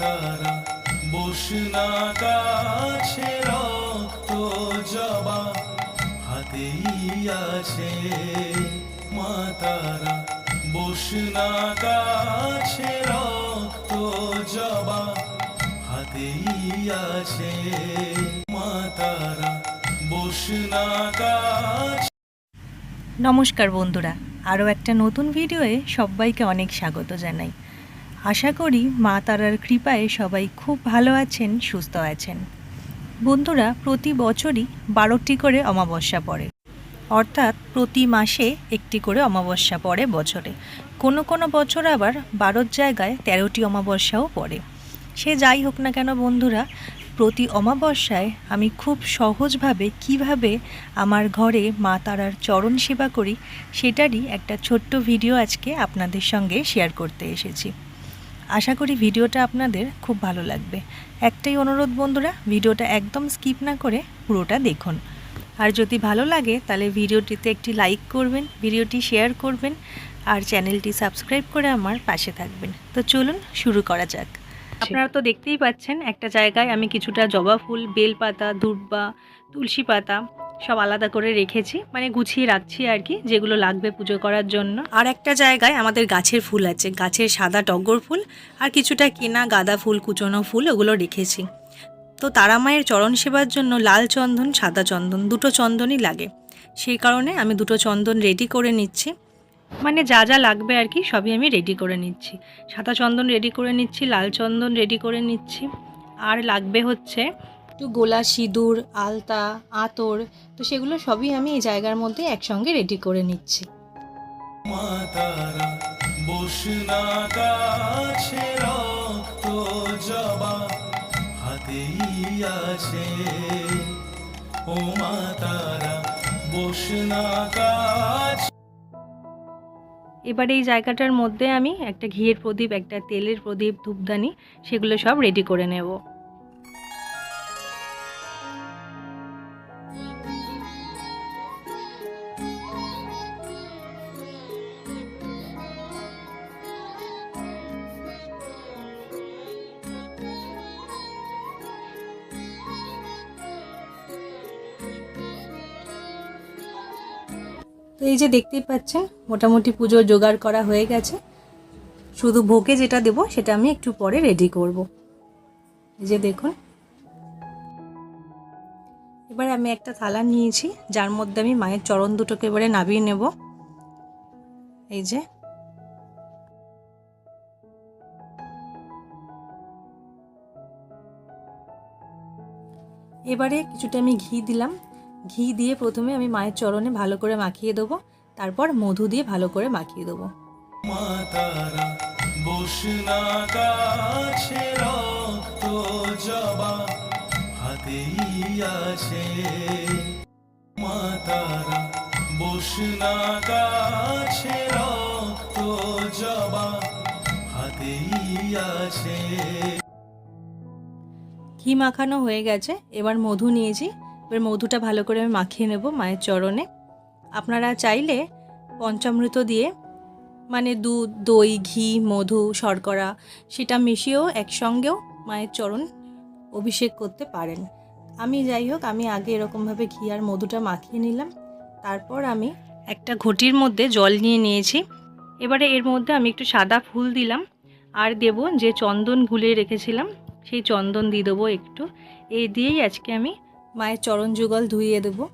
তারা। বসনা কাছে রক্ত জবা, হাতেই আছে মা তারা। বসনা কাছে রক্ত জবা, হাতেই আছে মা তারা। বসনা কাছে নমস্কার বন্ধুরা, আরও একটা নতুন ভিডিওয়ে সবাইকে অনেক স্বাগত জানাই। আশা করি মা তারার কৃপায় সবাই খুব ভালো আছেন, সুস্থ আছেন। বন্ধুরা, প্রতি বছরই বারোটি করে অমাবস্যা পড়ে। অর্থাৎ প্রতি মাসে একটি করে অমাবস্যা পড়ে বছরে। কোনো কোনো বছর আবার বারোর জায়গায় তেরোটি অমাবস্যাও পড়ে। সে যাই হোক না কেন বন্ধুরা, প্রতি অমাবস্যায় আমি খুব সহজভাবে কীভাবে আমার ঘরে মা তারার চরণ সেবা করি, সেটারই একটা ছোট্ট ভিডিও আজকে আপনাদের সঙ্গে শেয়ার করতে এসেছি। আশা করি ভিডিওটা আপনাদের খুব ভালো লাগবে। একটাই অনুরোধ বন্ধুরা, ভিডিওটা একদম স্কিপ না করে পুরোটা দেখুন। আর যদি ভালো লাগে, তাহলে ভিডিওটিতে একটি লাইক করবেন, ভিডিওটি শেয়ার করবেন, আর চ্যানেলটি সাবস্ক্রাইব করে আমার পাশে থাকবেন। তো চলুন শুরু করা যাক। আপনারা তো দেখতেই পাচ্ছেন, একটা জায়গায় আমি কিছুটা জবা ফুল, বেলপাতা দুর্বা তুলসী পাতা সব আলাদা করে রেখেছি মানে গুছিয়ে রাখছি আর কি, যেগুলো লাগবে পুজো করার জন্য। আর একটা জায়গায় আমাদের গাছের ফুল আছে, গাছের সাদা টগর ফুল আর কিছুটা কেনা গাঁদা ফুল, কুচনো ফুল, ওগুলো রেখেছি। তো তারা মায়ের চরণ সেবার জন্য লাল চন্দন, সাদা চন্দন, দুটো চন্দনই লাগে। সেই কারণে আমি দুটো চন্দন রেডি করে নিচ্ছি। মানে যা যা লাগবে আর কি, সবই আমি রেডি করে নিচ্ছি। সাদা চন্দন রেডি করে নিচ্ছি, লাল চন্দন রেডি করে নিচ্ছি। আর লাগবে হচ্ছে একটু গোলা সিঁদুর, আলতা, আতর, তো সেগুলো সবই আমি এই জায়গার মধ্যে একসঙ্গে রেডি করে নিচ্ছি। ও বসনা কাছে এবার এই জায়গাটার মধ্যে আমি একটা ঘিয়ের প্রদীপ, একটা তেলের প্রদীপ, ধূপদানি, সেগুলো সব রেডি করে নেব। এই যে দেখতেই পাচ্ছেন, মোটামুটি পুজোর জোগাড় করা হয়ে গেছে। শুধু ভোগে যেটা দেবো, সেটা আমি একটু পরে রেডি করব। এই যে দেখুন। এবার আমি একটা থালা নিয়েছি, যার মধ্যে আমি মায়ের চরণ দুটোকে এবারে নাবিয়ে নেব। এই যে। এবারে কিছুটা আমি ঘি দিলাম। ঘি দিয়ে প্রথমে আমি মায়ের চরণে ভালো করে মাখিয়ে দেবো তারপর মধু দিয়ে ভালো করে মাখিয়ে দেবো। বসনা রক্ত জবা হাতেই আছে। ঘি মাখানো হয়ে গেছে এবার মধু নিয়েছি। এবার মধুটা ভালো করে আমি মাখিয়ে নেব মায়ের চরণে। আপনারা চাইলে পঞ্চামৃত দিয়ে মানে দুধ, দই, ঘি, মধু, শর্করা সেটা মিশিয়েও একসঙ্গেও মায়ের চরণ অভিষেক করতে পারেন। আমি যাই হোক, আমি আগে এরকমভাবে ঘি আর মধুটা মাখিয়ে নিলাম। তারপর আমি একটা ঘটির মধ্যে জল নিয়ে নিয়েছি। এবারে এর মধ্যে আমি একটু সাদা ফুল দিলাম। আর দেব যে চন্দন গুলিয়ে রেখেছিলাম, সেই চন্দন দিয়ে দেবো একটু। এই দিয়েই আজকে আমি মায়ের চরণ যুগল ধুইয়ে দেবো।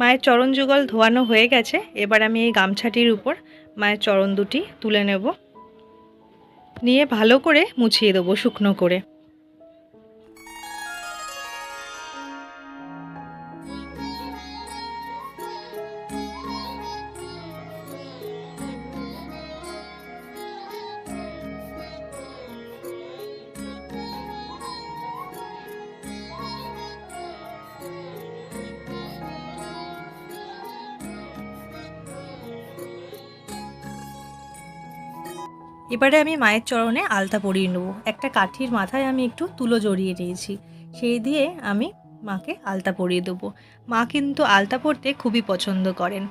মায়ের চরণ যুগল ধোয়ানো হয়ে গেছে, এবার আমি এই গামছাটির উপর মায়ের চরণ দুটি তুলে নেব। নিয়ে ভালো করে মুছিয়ে দেবো শুকনো করে। এবারে আমি মায়ের চরণে আলতা পরিয়ে নেব। একটা কাঠির মাথায় আমি একটু তুলো জড়িয়ে নিয়েছি। সেই দিয়ে আমি মাকে আলতা পরিয়ে দেবো। মা কিন্তু আলতা পরতে খুবই পছন্দ করেন।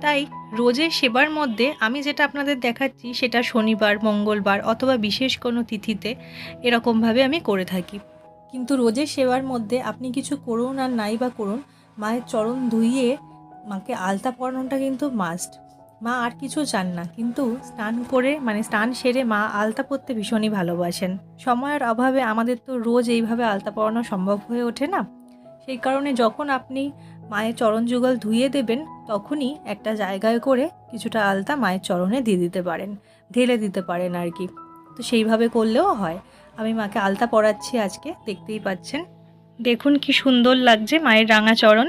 তাই রোজের সেবার মধ্যে আমি যেটা আপনাদের দেখাচ্ছি, সেটা শনিবার, মঙ্গলবার অথবা বিশেষ কোনো তিথিতে এরকমভাবে আমি করে থাকি। কিন্তু রোজের সেবার মধ্যে আপনি কিছু করুন আর নাই বা করুন, মায়ের চরণ ধুইয়ে মাকে আলতা পরানোটা কিন্তু মাস্ট মা আর কিছু চান না, কিন্তু স্নান করে মানে স্নান সেরে মা আলতা পরতে ভীষণই ভালোবাসেন। সময়ের অভাবে আমাদের তো রোজ এইভাবে আলতা পরানো সম্ভব হয়ে ওঠে না। সেই কারণে যখন আপনি মায়ের চরণ যুগল ধুয়ে দেবেন, তখনই একটা জায়গায় করে কিছুটা আলতা মায়ের চরণে দিয়ে দিতে পারেন, ঢেলে দিতে পারেন আর কি। তো সেইভাবে করলেও হয়। আমি মাকে আলতা পরাচ্ছি আজকে, দেখতেই পাচ্ছেন। দেখুন কি সুন্দর লাগছে মায়ের রাঙা চরণ।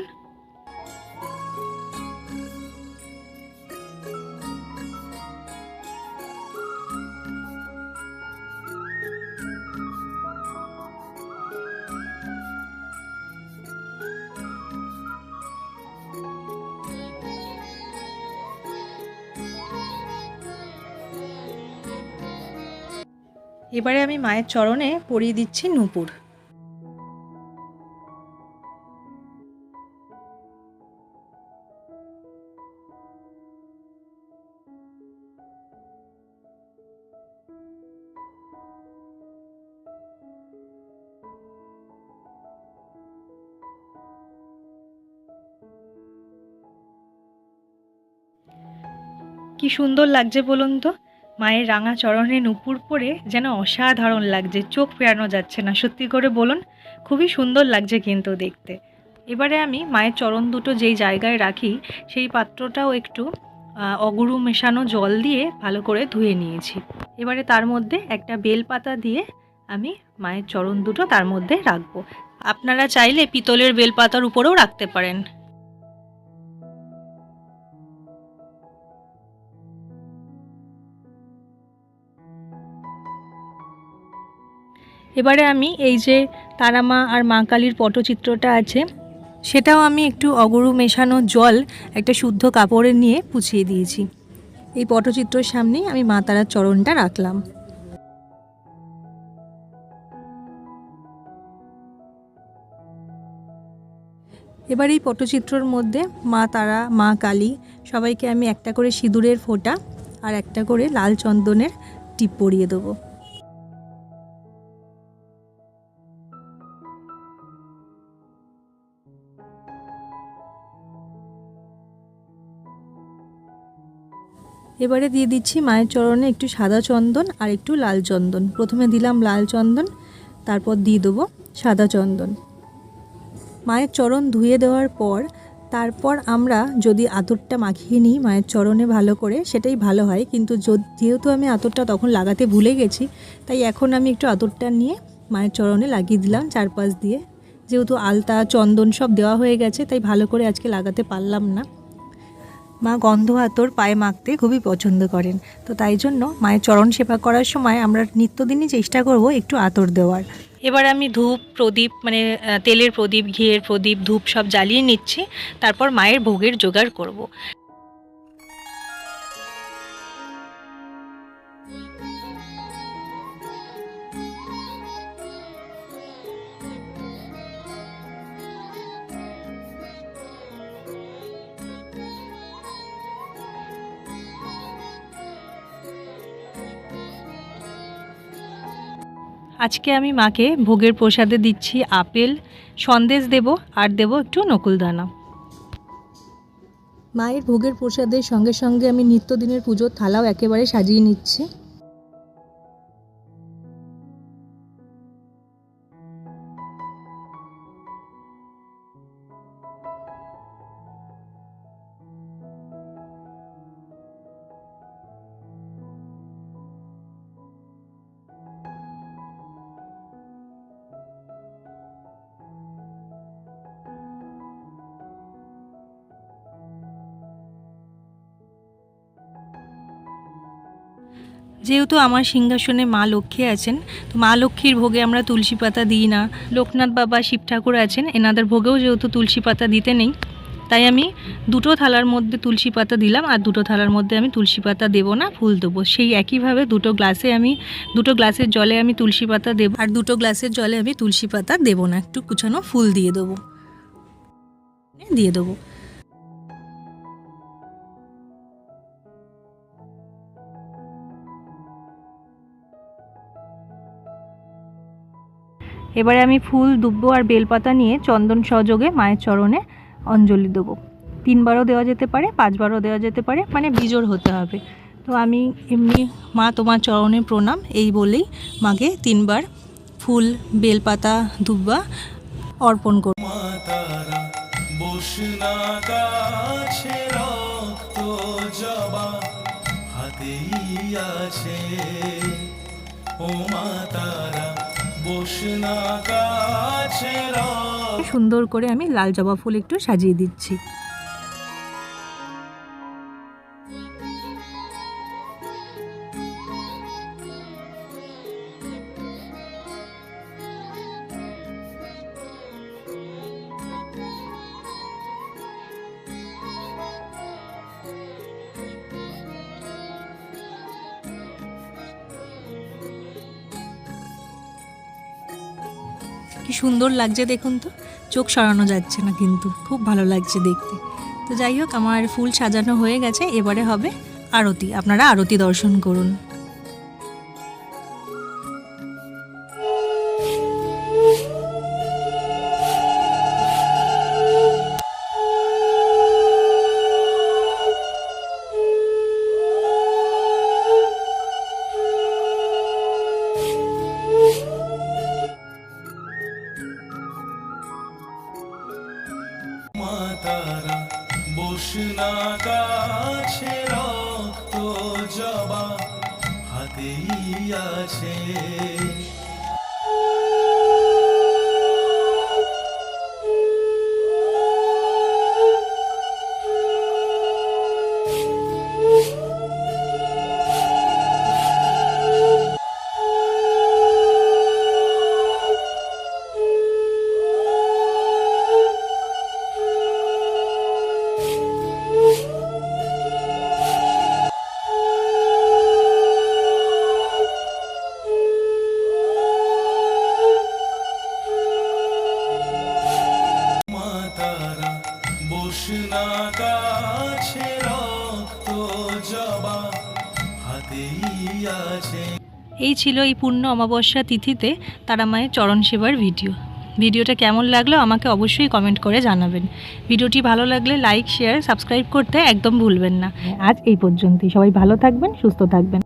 এবারে আমি মায়ের চরণে পরিয়ে দিচ্ছি নূপুর। কি সুন্দর লাগছে বলুন তো। মায়ের রাঙা চরণে নুপুর পরে যেন অসাধারণ লাগছে, চোখ ফেরানো যাচ্ছে না। সত্যি করে বলুন, খুবই সুন্দর লাগছে কিন্তু দেখতে। এবারে আমি মায়ের চরণ দুটো যেই জায়গায় রাখি, সেই পাত্রটাও একটু অগুরু মেশানো জল দিয়ে ভালো করে ধুয়ে নিয়েছি। এবারে তার মধ্যে একটা বেলপাতা দিয়ে আমি মায়ের চরণ দুটো তার মধ্যে রাখব। আপনারা চাইলে পিতলের বেলপাতার উপরেও রাখতে পারেন। এবারে আমি এই যে তারামা আর মা কালীর পটচিত্রটা আছে, সেটাও আমি একটু অগরু মেশানো জল, একটা শুদ্ধ কাপড়ে নিয়ে পুছিয়ে দিয়েছি। এই পটচিত্রর সামনেই আমি মা তারার চরণটা রাখলাম। এবার এই পটচিত্রর মধ্যে মা তারা, মা কালী, সবাইকে আমি একটা করে সিঁদুরের ফোঁটা আর একটা করে লাল চন্দনের টিপ পরিয়ে দেবো। এবারে দিয়ে দিচ্ছি মায়ের চরণে একটু সাদা চন্দন আর একটু লাল চন্দন। প্রথমে দিলাম লাল চন্দন, তারপর দিয়ে দেবো সাদা চন্দন। মায়ের চরণ ধুয়ে দেওয়ার পর, তারপর আমরা যদি আতরটা মাখিয়ে নিই মায়ের চরণে ভালো করে, সেটাই ভালো হয়। কিন্তু যেহেতু আমি আতরটা তখন লাগাতে ভুলে গেছি, তাই এখন আমি একটু আতরটা নিয়ে মায়ের চরণে লাগিয়ে দিলাম চারপাশ দিয়ে। যেহেতু আলতা, চন্দন সব দেওয়া হয়ে গেছে, তাই ভালো করে আজকে লাগাতে পারলাম না। মা গন্ধ আতর পায়ে মাখতে খুবই পছন্দ করেন। তো তাই জন্য মায়ের চরণ সেবা করার সময় আমরা নিত্যদিনই চেষ্টা করব একটু আতর দেওয়ার। এবার আমি ধূপ, প্রদীপ মানে তেলের প্রদীপ, ঘিয়ের প্রদীপ, ধূপ সব জ্বালিয়ে নিচ্ছি। তারপর মায়ের ভোগের জোগাড় করব। আজকে আমি মাকে ভোগের প্রসাদে দিচ্ছি আপেল, সন্দেশ দেব আর দেব একটু নকুলদানা। মায়ের ভোগের প্রসাদের সঙ্গে সঙ্গে আমি নিত্যদিনের পুজোর থালাও একেবারে সাজিয়ে নিচ্ছি। যেহেতু আমার সিংহাসনে মা লক্ষ্মী আছেন, তো মা লক্ষ্মীর ভোগে আমরা তুলসী পাতা দিই না। লোকনাথ বাবা শিব ঠাকুর আছেন, এনাদের ভোগেও যেহেতু তুলসী পাতা দিতে নেই, তাই আমি দুটো থালার মধ্যে তুলসী পাতা দিলাম, আর দুটো থালার মধ্যে আমি তুলসী পাতা দেবো না, ফুল দেবো। সেই একইভাবে দুটো গ্লাসে আমি, দুটো গ্লাসের জলে আমি তুলসী পাতা দেবো, আর দুটো গ্লাসের জলে আমি তুলসী পাতা দেবো না, একটু কুচানো ফুল দিয়ে দেবো। দিয়ে দেবো। এবারে আমি ফুল, দুব্ব আর বেলপাতা নিয়ে চন্দন সহযোগে মায়ের চরণে অঞ্জলি দেবো। তিনবারও দেওয়া যেতে পারে, পাঁচবারও দেওয়া যেতে পারে মানে বিজোর হতে হবে। তো আমি এমনি মা তোমার চরণে প্রণাম, এই বলেই মাকে তিনবার ফুল, বেলপাতা, দুব্বা অর্পণ করব ও সুন্দর করে আমি লাল জবা ফুল একটু সাজিয়ে দিচ্ছি। কি সুন্দর লাগছে দেখুন তো। চোখ সরানো যাচ্ছে না কিন্তু, খুব ভালো লাগছে দেখতে। তো যাই হোক, আমার ফুল সাজানো হয়ে গেছে, এবারে হবে আরতি। আপনারা আরতি দর্শন করুন। এই ছিল এই পূর্ণ অমাবস্যা তিথিতে তারা মায়ের চরণ সেবার ভিডিও। ভিডিওটা কেমন লাগল আমাকে অবশ্যই কমেন্ট করে জানাবেন। ভিডিওটি ভালো লাগলে লাইক, শেয়ার, সাবস্ক্রাইব করতে একদম ভুলবেন না। আজ এই পর্যন্তই। সবাই ভালো থাকবেন, সুস্থ থাকবেন।